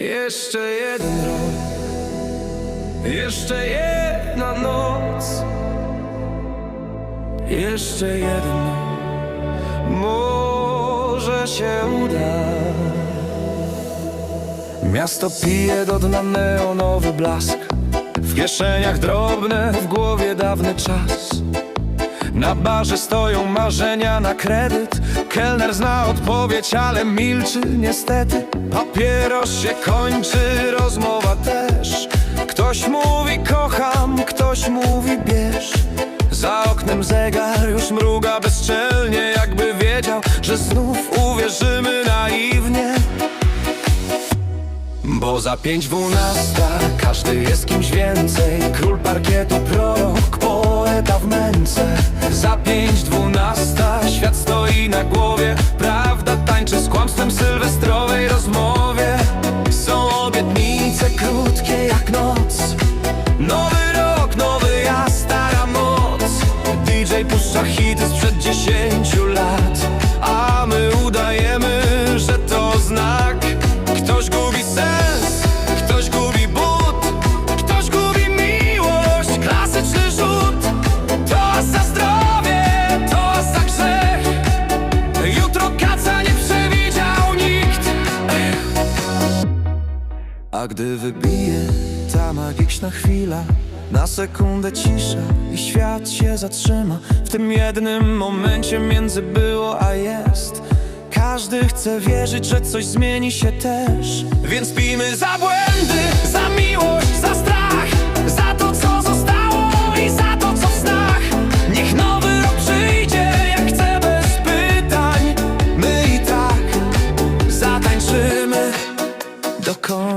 Jeszcze jeden rok. Jeszcze jedna noc. Jeszcze jedno. Może się uda. Miasto pije do dna neonowy blask. W kieszeniach drobne, w głowie dawny czas na barze stoją marzenia na kredyt. Kelner zna odpowiedź, ale milczy niestety. Papieros się kończy, rozmowa też. Ktoś mówi kocham, ktoś mówi bierz. Za oknem zegar już mruga bezczelnie Jakby wiedział, że znów uwierzymy naiwnie. Bo za pięć dwunasta każdy jest kimś więcej. Król parkietu, prorok, poeta w męce a gdy wybije ta magiczna chwila Na sekundę cisza i świat się zatrzyma. W tym jednym momencie między było a jest. Każdy chce wierzyć, że coś zmieni się też. Więc pijmy za błędy,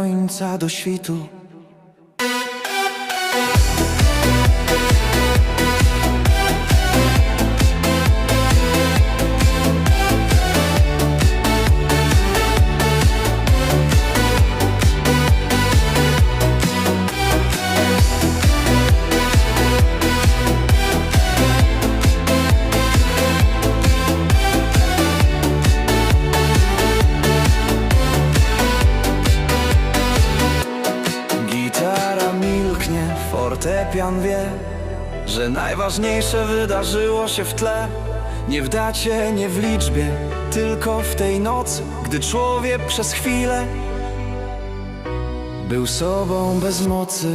do końca, do świtu. Fortepian wie, że najważniejsze wydarzyło się w tle. Nie w dacie, nie w liczbie, tylko w tej nocy, gdy człowiek przez chwilę był sobą bez mocy.